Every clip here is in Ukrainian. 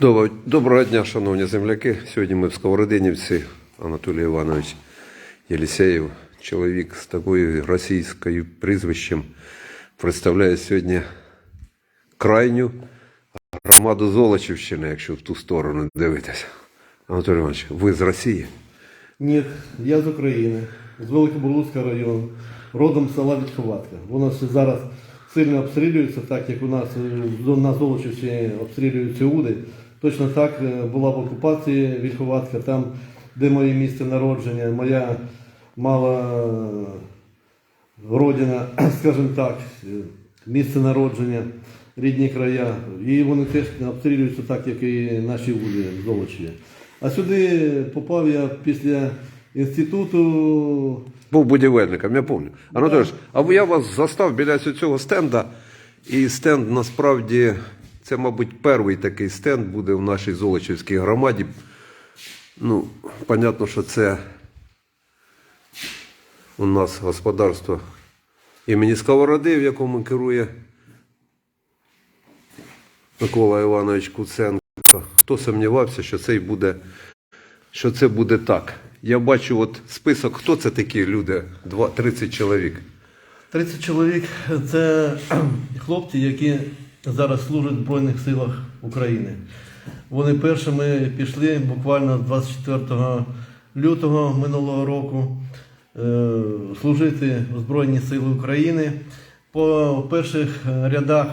Доброго, дня, шановні земляки. Сьогодні ми в Сковородинівці. Анатолій Іванович Єлісєєв, чоловік з такою російською прізвищем, представляє сьогодні крайню громаду Золочівщини, якщо в ту сторону дивитися. Анатолій Іванович, ви з Росії? Ні, я з України, з Великобурлуцького району, родом села Вітховатка. Воно ще зараз сильно обстрілюється, так як у нас е, на Золочівщині обстрілюються Уди. Точно так е, була в окупації Вільховатка, там, де моє місце народження, моя мала е, родина, скажімо так, е, місце народження, рідні края. І вони теж обстрілюються так, як і наші Уди в Золочеві. А сюди попав я після інституту. Був будівельником, я пам'ятаю. Анатолій, Іванович, а я вас застав біля цього стенда, і стенд насправді це, мабуть, перший такий стенд буде в нашій Золочівській громаді. Ну, понятно, що це у нас господарство імені Сковороди, в якому керує Микола Іванович Куценко. Хто сумнівався, що це буде що це буде так. Я бачу от список, хто це такі люди, Два- 30 чоловік. 30 чоловік це хлопці, які зараз служать в Збройних силах України. Вони першими пішли буквально 24 лютого минулого року е, служити в Збройні Сили України. По перших рядах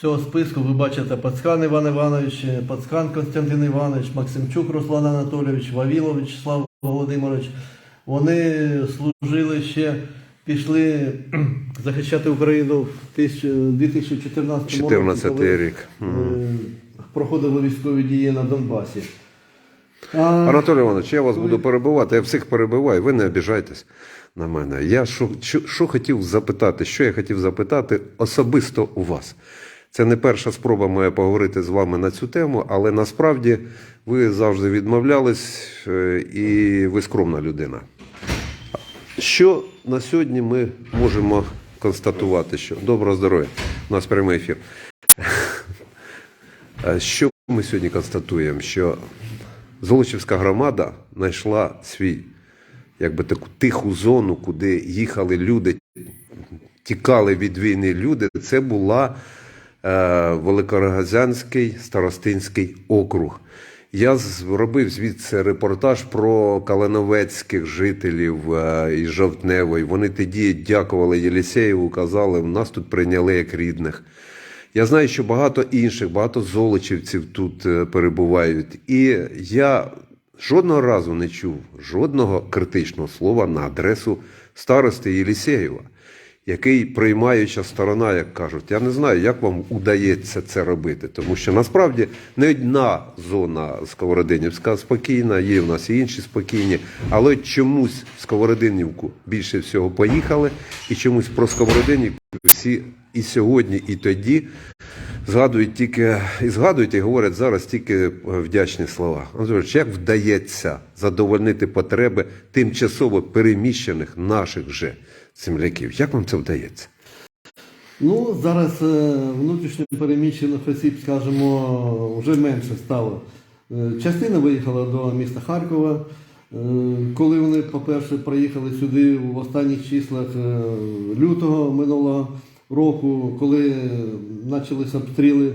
цього списку ви бачите Пацкан Іван Іванович, Пацкан Константин Іванович, Максимчук Руслан Анатолійович, Вавілович Слав Володимирович. Вони служили ще, пішли захищати Україну в 2014 році. 14 рік. е, Проходили військові дії на Донбасі. А, Анатолій Іванович, я вас буду перебивати, я всіх перебиваю, ви не обіжайтесь на мене. Я що, що, що хотів запитати, що я хотів запитати особисто у вас. Це не перша спроба моя поговорити з вами на цю тему, але насправді ви завжди відмовлялись е, і ви скромна людина. Що на сьогодні ми можемо констатувати? Що доброго здоров'я, у нас прямий ефір. Що ми сьогодні констатуємо? Що Золочівська громада знайшла свій, якби таку тиху зону, куди їхали люди, тікали від війни люди. Це була е, Великорогазянський старостинський округ. Я зробив звідси репортаж про калиновецьких жителів е, із Жовтневої. Вони тоді дякували Єлісеєву, казали, нас тут прийняли як рідних. Я знаю, що багато інших, багато золочівців тут е, перебувають. І я жодного разу не чув жодного критичного слова на адресу старости Єлісєєва, який приймаюча сторона, як кажуть. Я не знаю, як вам удається це робити, тому що насправді не одна зона Сковородинівська спокійна, є в нас і інші спокійні, але чомусь в Сковородинівку більше всього поїхали, і чомусь про Сковородинівку всі і сьогодні, і тоді згадують тільки і згадують і говорять зараз тільки вдячні слова. Як вдається задовольнити потреби тимчасово переміщених наших же земляків? Як вам це вдається? Ну, зараз е, внутрішньо переміщених осіб, скажімо, вже менше стало. Е, Частина виїхала до міста Харкова. Е, Коли вони, по-перше, приїхали сюди в останніх числах лютого минулого року, коли почалися обстріли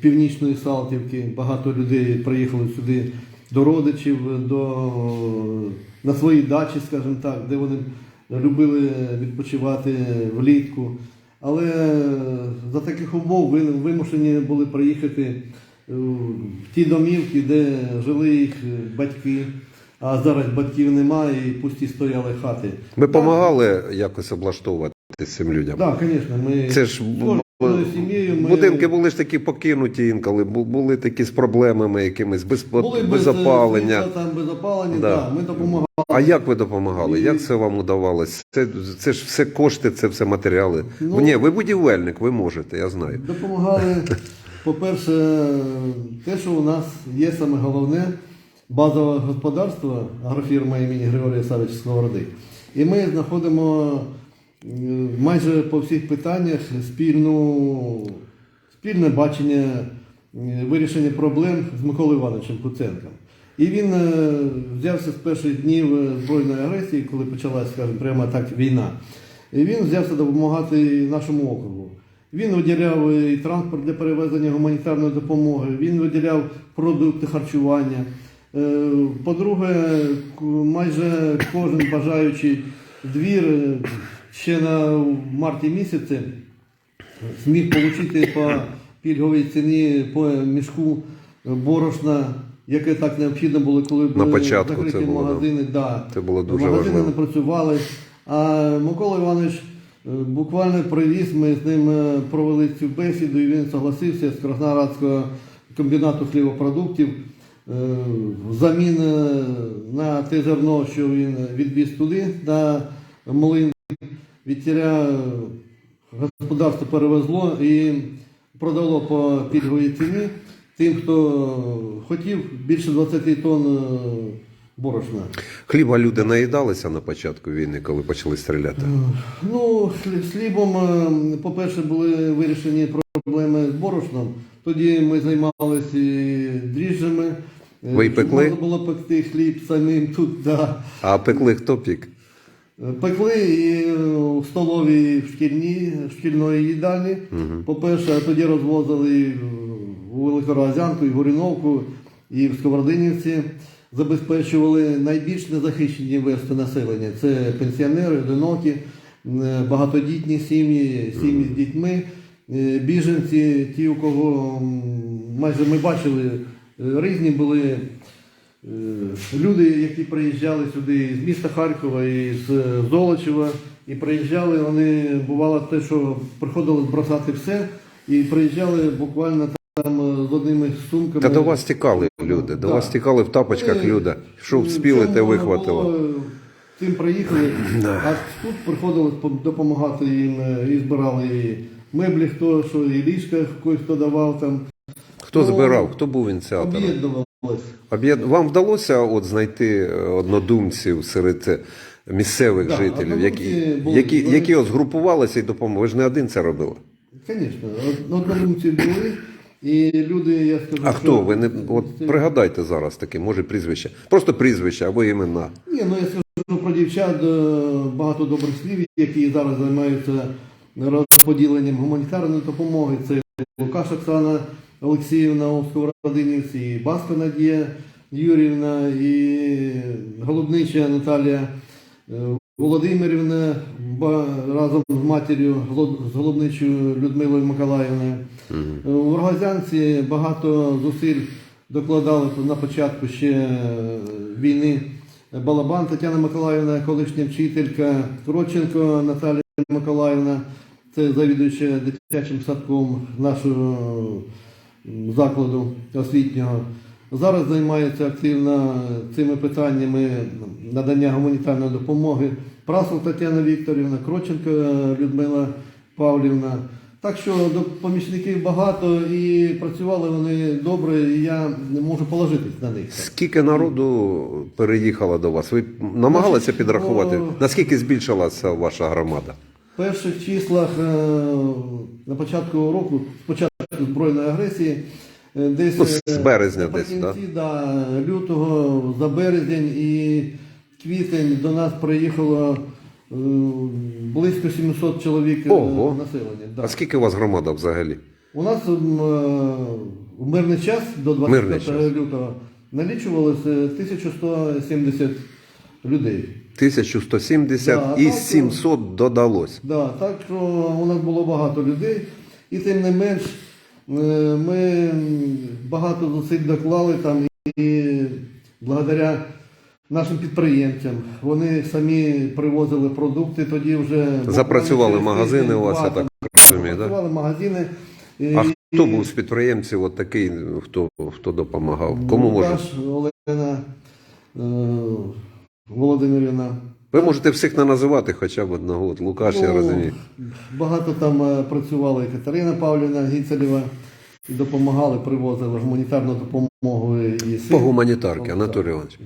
північної Салтівки, багато людей приїхали сюди до родичів, до, на свої дачі, скажімо так, де вони любили відпочивати влітку. Але за таких умов вимушені були приїхати е, в ті домівки, де жили їх батьки. А зараз батьків немає і пусті стояли хати. Ви допомагали якось облаштовувати цим людям? Так, звісно, ми Це ж сім'єю ми будинки були ж такі покинуті інколи, були такі з проблемами якимись, без, були без без опалення. світла, там без опалення, Да. да. ми допомагали. А як ви допомагали? І- Як це вам удавалось? Це, це ж все кошти, це все матеріали. Ну- Ні, ви будівельник, ви можете, я знаю. Допомагали, по-перше, те, що у нас є саме головне базове господарство агрофірма імені Григорія Савича Сковороди. І ми знаходимо майже по всіх питаннях спільну, спільне бачення вирішення проблем з Миколою Івановичем Куценком. І він е, взявся з перших днів е, збройної агресії, коли почалася, скажімо, прямо так війна. І він взявся допомагати нашому округу. Він виділяв і транспорт для перевезення гуманітарної допомоги, він виділяв продукти харчування. Е, По-друге, майже кожен бажаючий двір е, ще на марті місяці зміг отримати по пільговій ціні по мішку борошна, яке так необхідно було, коли На початку закриті це було, магазини. Да. Це було дуже магазини важливо. не працювали. А Микола Іванович е, буквально привіз, ми з ним е, провели цю бесіду, і він согласився з Красноградського комбінату хлібопродуктів е, взамін на те зерно, що він відвіз туди, на млин відтіля господарство перевезло і продало по пільговій ціні тим, хто хотів більше 20 тонн е, борошна. Хліба люди наїдалися на початку війни, коли почали стріляти. Ну, хлі- з хлібом, е, по-перше, були вирішені проблеми з борошном. Тоді ми займалися дріжджами. Е, Ви пекли? Можна було пекти хліб самим тут, да. А пекли хто пік? Е, Пекли і е, в столовій в шкільній, в шкільної їдальні. По-перше, а тоді розвозили у Великороазянку, і Горіновку, і в Сковородинівці. Забезпечували найбільш незахищені верстви населення. Це пенсіонери, одинокі, багатодітні сім'ї, сім'ї з дітьми, е, біженці, ті, у кого майже ми бачили, е, різні були е, люди, які приїжджали сюди з міста Харкова і з Золочева, і приїжджали, вони бувало те, що приходили бросати все, і приїжджали буквально там е, з одними сумками. Та до вас тікали люди, до Да. вас тікали в тапочках Вони, люди. Що е, вспіли, те вихватило. е, Тим приїхали, а тут приходили допомагати їм е, і збирали і меблі, хто що, і ліжка, когось хто давав там. Хто Ну, збирав, хто був ініціатором? Об'єднувалось. Об'єд- Вам вдалося от знайти е, однодумців серед е, місцевих Да, жителів, які, були. які, які от згрупувалися і допомогли? Ви ж не один це робили. Звісно, однодумці були, і люди, я скажу, А хто? Ви не от пригадайте зараз таке, може прізвище. Просто прізвище або імена. Ні, ну я скажу про дівчат е, багато добрих слів, які зараз займаються розподіленням гуманітарної допомоги. Це Лукаш Оксана Олексіївна у і Баско Надія Юрівна, і Голубнича Наталія е, Володимирівна разом з матір'ю з Голубничою Людмилою Миколаївною. У Рогозянці багато зусиль докладали на початку ще е, війни Балабан Тетяна Миколаївна, колишня вчителька, Кроченко Наталія Миколаївна, це завідуюча дитячим садком нашого закладу освітнього. Зараз займається активно цими питаннями надання гуманітарної допомоги. Прасов Тетяна Вікторівна, Кроченко Людмила Павлівна. Так що помічників багато і працювали вони добре, і я не можу положитись на них. Скільки народу переїхало до вас? Ви намагалися підрахувати? Наскільки збільшилася ваша громада? В перших числах е, на початку року, спочатку збройної агресії, десь Ну, з е, березня десь, наприкінці, да, лютого за березень і квітень до нас приїхало е, близько 700 чоловік е, Ого. населення. Да. А скільки у вас громада взагалі? У нас м, е, в мирний час до Мирний 25 час. лютого налічувалося 1170 людей. 1170 Да, і так, 700 додалось. Да, так що у нас було багато людей, і тим не менш е, ми багато зусиль доклали там і благодаря нашим підприємцям. Вони самі привозили продукти, тоді вже Запрацювали магазини у вас, я так розумію, да? Працювали магазини. І- А хто був з підприємців от такий, хто, хто допомагав? Кому може? Олена е, Володимирівна. Ви можете всіх не називати хоча б одного. От Лукаш, я Ну, розумію. Багато там е, працювала і Катерина Павлівна Гіцелєва, і допомагали, привозили гуманітарну допомогу і син. По гуманітарки, Ну, Анатолій. Іванович.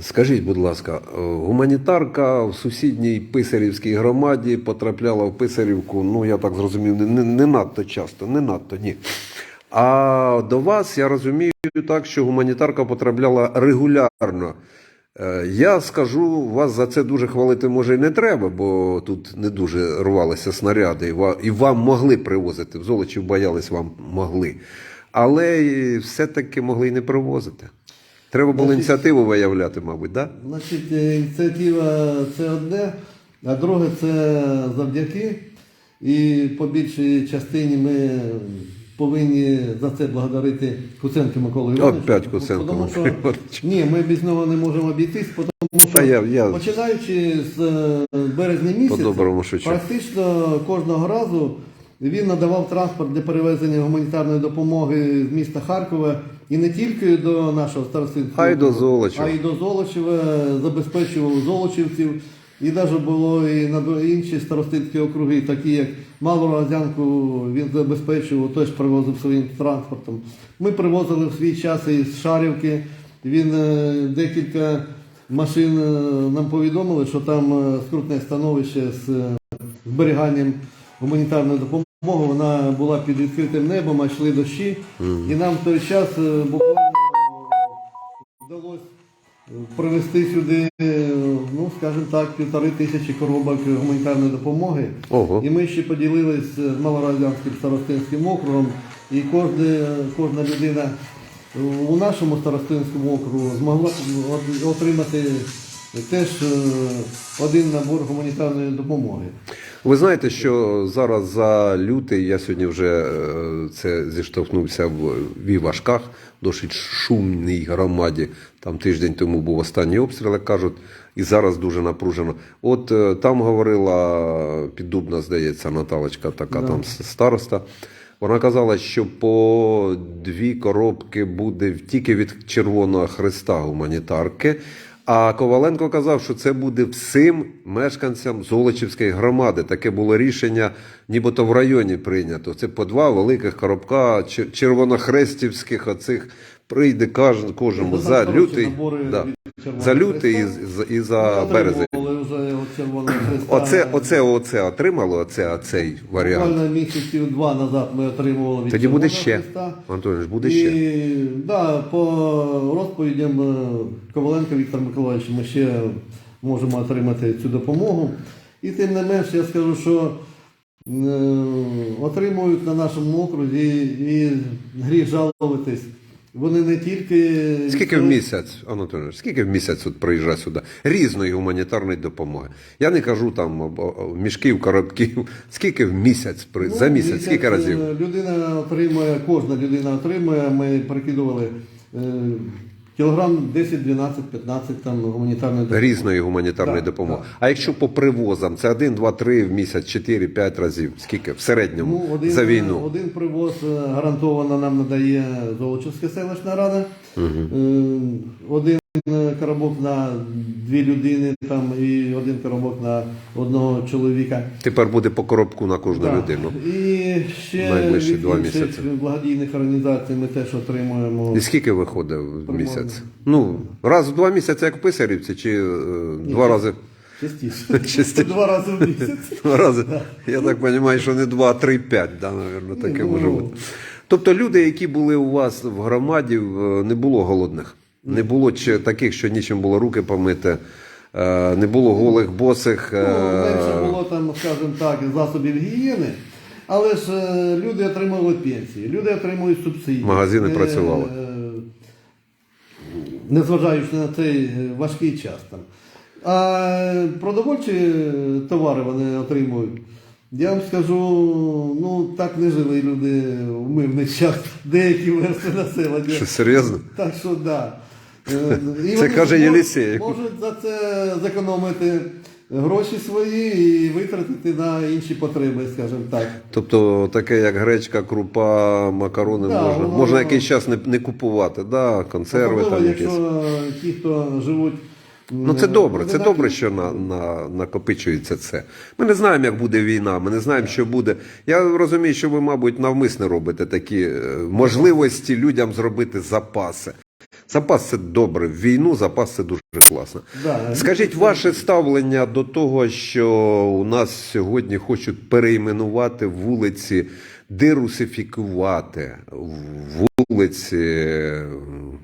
Скажіть, будь ласка, е, гуманітарка в сусідній Писарівській громаді потрапляла в Писарівку, ну я так зрозумів, не, не, не надто часто, не надто, ні. А до вас я розумію так, що гуманітарка потрапляла регулярно. Е, Я скажу, вас за це дуже хвалити може і не треба, бо тут не дуже рвалися снаряди, і вам могли привозити. В Золочів боялись, вам могли. Але все-таки могли і не привозити. Треба було Значить- ініціативу виявляти, мабуть, так? Да? Значить, е, ініціатива це одне, а друге це завдяки. І по більшій частині ми повинні за це благодарити Куценка Миколу. Опять Куценко Тому що, ні, ми без нього не можемо обійтись, тому що я- я- починаючи з е, березня місяця, практично кожного разу він надавав транспорт для перевезення гуманітарної допомоги з міста Харкова і не тільки до нашого старостинського, А й до Золочева. а й до Золочева, забезпечував золочівців. І навіть було і на інші старостинські округи, такі як Малу Розянку, він забезпечував, теж привозив своїм транспортом. Ми привозили в свій час із Шарівки. Він е, декілька машин е, нам повідомили, що там е, скрутне становище з зберіганням гуманітарної допомоги. Вона була під відкритим небом, а йшли дощі. І нам в той час буквально вдалося привезти сюди, е, ну скажімо так, півтори тисячі коробок гуманітарної допомоги. Ого. І ми ще поділились з Малорадянським старостинським округом, і кожна, кожна людина у нашому старостинському округу змогла отримати теж е, один набор гуманітарної допомоги. Ви знаєте, що зараз за лютий я сьогодні вже е, це зіштовхнувся в Вівашках, досить шумній громаді. Там тиждень тому був останній обстріл, як кажуть, і зараз дуже напружено. От е, там говорила піддубна, здається, Наталочка, така Да. там староста. Вона казала, що по дві коробки буде тільки від Червоного Христа гуманітарки. А Коваленко казав, що це буде всім мешканцям Золочівської громади. Таке було рішення, нібито в районі прийнято. Це по два великих коробка червонохрестівських оцих прийде кожен, кожному за лютий, да, за лютий і, і за березень. Оце, оце, оце отримало, оце, цей варіант. Буквально місяців два назад ми отримували від Тоді буде Червоного ще. Антоніш, буде і, ще. Да, по розповідям е, Коваленка Віктора Миколаївича ми ще можемо отримати цю допомогу. І тим не менш, я скажу, що е, отримують на нашому окрузі і гріх жалуватись. Вони не тільки Скільки в місяць, Анатолійович, скільки в місяць от приїжджає сюди? Різної гуманітарної допомоги. Я не кажу там мішків, коробків. Скільки в місяць при Ну, за місяць? Скільки е, разів? Людина отримує, кожна людина отримує, ми прикидували е, кілограм 10, 12, 15 там гуманітарної допомоги. Різної гуманітарної Так, допомоги. так. А якщо по привозам, це один, два, три в місяць, чотири, п'ять разів. Скільки? В середньому Ну, один, за війну. один привоз е, гарантовано нам надає Золочівська селищна рада. Е, Один е, коробок на дві людини там, і один коробок на одного чоловіка. Тепер буде по коробку на кожну Так. людину. І ще Найближчі від два інших місяці. благодійних організацій ми теж отримуємо. І скільки виходить в місяць? Ну, раз в два місяці, як в писарівці, чи е, два рази? Частіше. Частіше. Два рази в місяць. Два рази. Я так розумію, що не два, а три, п'ять, да, навірно, таке ну, може бути. Тобто люди, які були у вас в громаді, в- не було голодних. Не було таких, що нічим було руки помити, е, не було голих босих. Ну, е, менше було там, скажімо так, засобів гігієни. Але ж е, люди отримували пенсії, люди отримують субсидії. Магазини Е, працювали. Незважаючи на цей важкий час там. А продовольчі товари вони отримують. Я вам скажу, ну так не жили люди в мирний час, деякі верстви населення. Що серйозно? Так що да. Е, і Це вони каже мож- Єлісєєв. Можуть за це зекономити гроші свої і витратити на інші потреби, скажімо так. Тобто таке, як гречка, крупа, макарони, Да, можна, воно- можна якийсь час не, не купувати, да, консерви Особливо, там якісь. якщо ті, хто живуть. Ну це добре, це добре, що на, на, накопичується це. Ми не знаємо, як буде війна, ми не знаємо, що буде. Я розумію, що ви, мабуть, навмисно робите такі е, можливості людям зробити запаси. Запас це добре. В війну запас це дуже класно. Да. Скажіть ваше ставлення до того, що у нас сьогодні хочуть перейменувати вулиці, дерусифікувати вулиці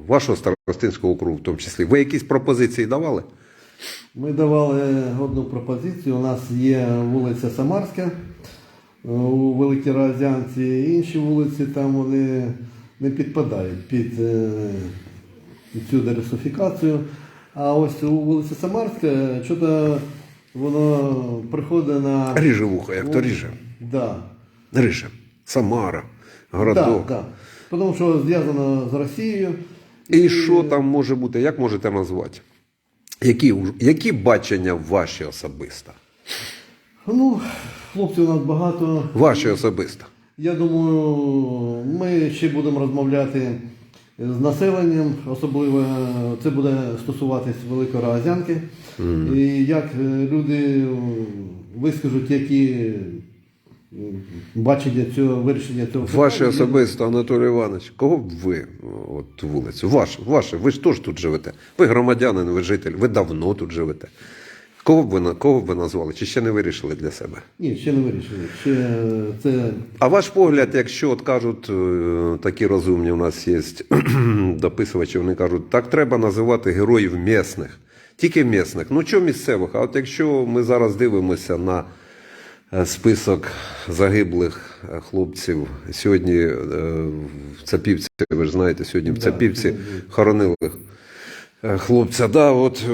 вашого старостинського округу, в тому числі. Ви якісь пропозиції давали? Ми давали одну пропозицію. У нас є вулиця Самарська е, у Великій Розянці, інші вулиці там вони не підпадають під е, цю дересифікацію. А ось у вулиці Самарська що-то воно приходить на. Ріже вухо, як то ріже. Да. Ріже. Самара, городок. Так, так. Тому що зв'язано з Росією. І що там може бути? Як можете назвати? Які, які бачення ваші особисто? Ну, хлопців у нас багато. Ваші особисто. Я думаю, ми ще будемо розмовляти з населенням, особливо це буде стосуватись Великої Роазянки. І як е, люди вискажуть, які бачення цього вирішення цього Ваше особисто, Анатолій Іванович, кого б ви от вулицю? Ваше, ваше, ви ж теж тут живете. Ви громадянин, ви житель, ви давно тут живете. Кого б ви, на- кого б ви назвали? Чи ще не вирішили для себе? Ні, ще не вирішили. Ще це А ваш погляд, якщо от кажуть, е, такі розумні у нас є дописувачі, вони кажуть, так треба називати героїв місних, тільки місних. Ну чого місцевих? А от якщо ми зараз дивимося на е, список загиблих е, хлопців, сьогодні е, в Цапівці, ви ж знаєте, сьогодні в Цапівці хоронили хлопця, да, от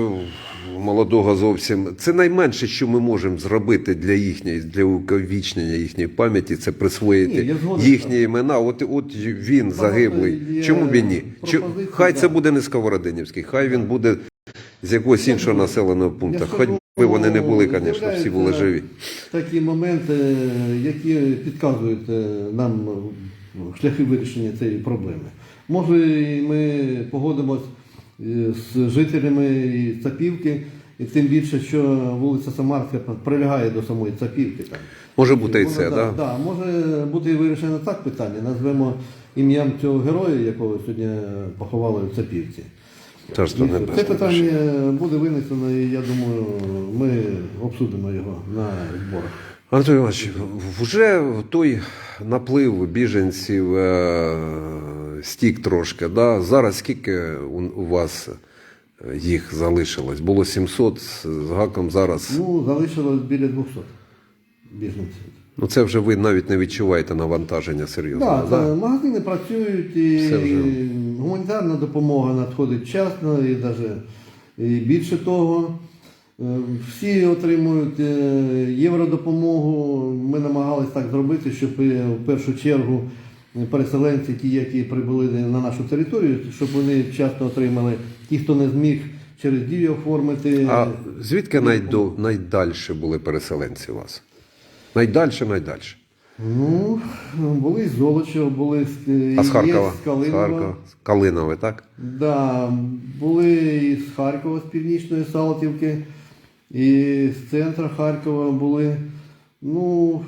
молодого зовсім. Це найменше, що ми можемо зробити для їхньої, для увіковічнення їхньої пам'яті, це присвоїти Ні, я згоден, їхні так. імена. От, от він загиблий. є Чому він ні? Чи, пропозиції, хай да. це буде не Сковородинівський, хай він буде з якогось іншого населеного пункту. Хоч би вони не були, звісно, всі були живі. Такі моменти, які підказують е, нам шляхи вирішення цієї проблеми. Може, і ми погодимось з жителями Цапівки, і тим більше, що вулиця Самарська прилягає до самої Цапівки. Там. Може бути і це, да, да? да, може бути і вирішено так питання. Назвемо ім'ям цього героя, якого сьогодні поховали в Цапівці. Царство Це питання буде винесено, і я думаю, ми обсудимо його на зборах. Анатолій Іванович, вже той наплив біженців е, стік трошки. Да? Зараз скільки у, у вас е, їх залишилось? Було 700 з гаком зараз. Ну, залишилось біля 200 біженців. Ну це вже ви навіть не відчуваєте навантаження серйозно. Так, да? да, магазини працюють, і Все вже. гуманітарна допомога надходить вчасно, і навіть і більше того. Е, Всі отримують е, євродопомогу. Ми намагалися так зробити, щоб е, в першу чергу переселенці, ті, які прибули на нашу територію, щоб вони вчасно отримали ті, хто не зміг через дію оформити. А звідки найдо, найдальше були переселенці у вас? Найдальше, найдальше. Ну, були з Золочева, були з, А з Харкова? з Калинова. З Харкова. З Калинове, так? Да, були і з Харкова, з Північної Салтівки, і з центру Харкова були. Ну,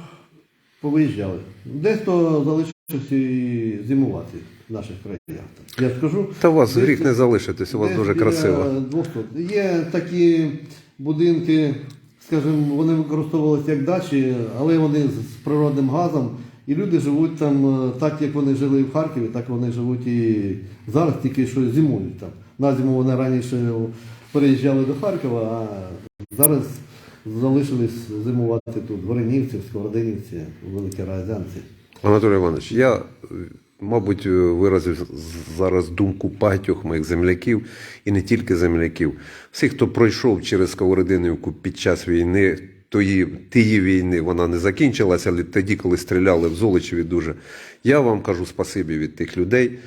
повиїжджали. Десь то залишився і зимувати в наших краях. Я скажу. Та у вас десь- гріх не залишитись, у вас дуже красиво. 200. Є такі будинки, скажімо, вони використовувалися як дачі, але вони з природним газом. І люди живуть там е, так, як вони жили в Харкові, так вони живуть і зараз, тільки що зимують там. На зиму вони раніше переїжджали до Харкова, а зараз залишились зимувати тут, в Сковородинівці, Великій Розянці. Анатолій Іванович, я, е, мабуть, е, виразив зараз думку багатьох моїх земляків, і не тільки земляків. Всіх, хто пройшов через Сковородинівку під час війни, тої, тієї війни, вона не закінчилася, але тоді, коли стріляли в Золочеві дуже. Я вам кажу спасибі від тих людей.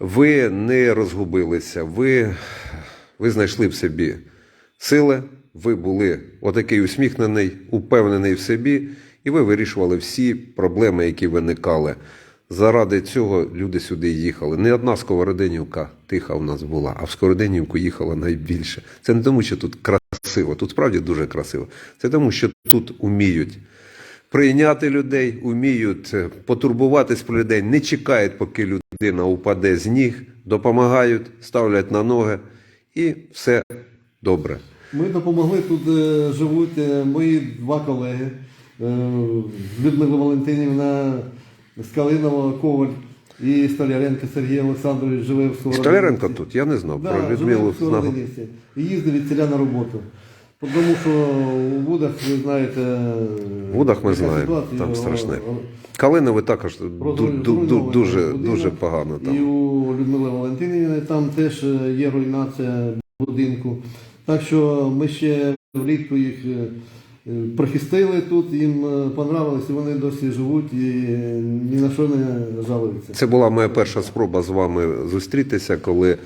Ви не розгубилися, ви, ви знайшли в собі сили, ви були отакий усміхнений, упевнений в собі, і ви вирішували всі проблеми, які виникали. Заради цього люди сюди їхали. Не одна сковородинівка тиха в нас була, а в Сковородинівку їхала найбільше. Це не тому, що тут красиво, тут справді дуже красиво. Це тому, що тут уміють прийняти людей, уміють е, потурбуватись про людей, не чекають, поки людина упаде з ніг, допомагають, ставлять на ноги, і все добре. Ми допомогли тут е, живуть е, мої два колеги. Е, Людмила Валентинівна з Калинова Коваль і Столяренко Сергій Олександрович живе в Сковородинці. Столяренко тут, я не знав Да, про Людмилу знав. І їздив від селя на роботу. Тому що у Будах, ви знаєте, В Будах ми знаємо, ситуація, там страшне. Калинове також дуже, дуже погано І у Людмили Валентинівни там теж е, є руйнація будинку. Так що ми ще влітку їх е, прихистили тут, їм е, понравилось, і вони досі живуть і ні на що не жалуються. Це була моя перша спроба з вами зустрітися, коли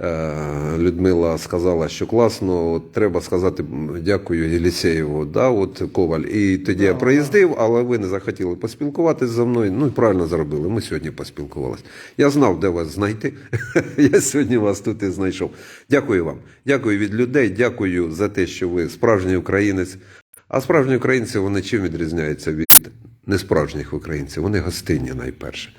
е, Людмила сказала, що класно, от треба сказати дякую Єлісеєву, да, от Коваль. І тоді я Да, приїздив, але ви не захотіли поспілкуватися зі мною. Ну і правильно зробили. Ми сьогодні поспілкувалися. Я знав, де вас знайти. Я сьогодні вас тут і знайшов. Дякую вам. Дякую від людей. Дякую за те, що ви справжній українець. А справжні українці вони чим відрізняються від несправжніх українців? Вони гостинні найперше.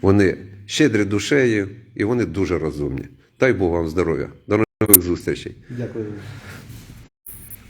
Вони щедрі душею і вони дуже розумні. Дай Бог вам здоров'я. До нових зустрічей. Дякую.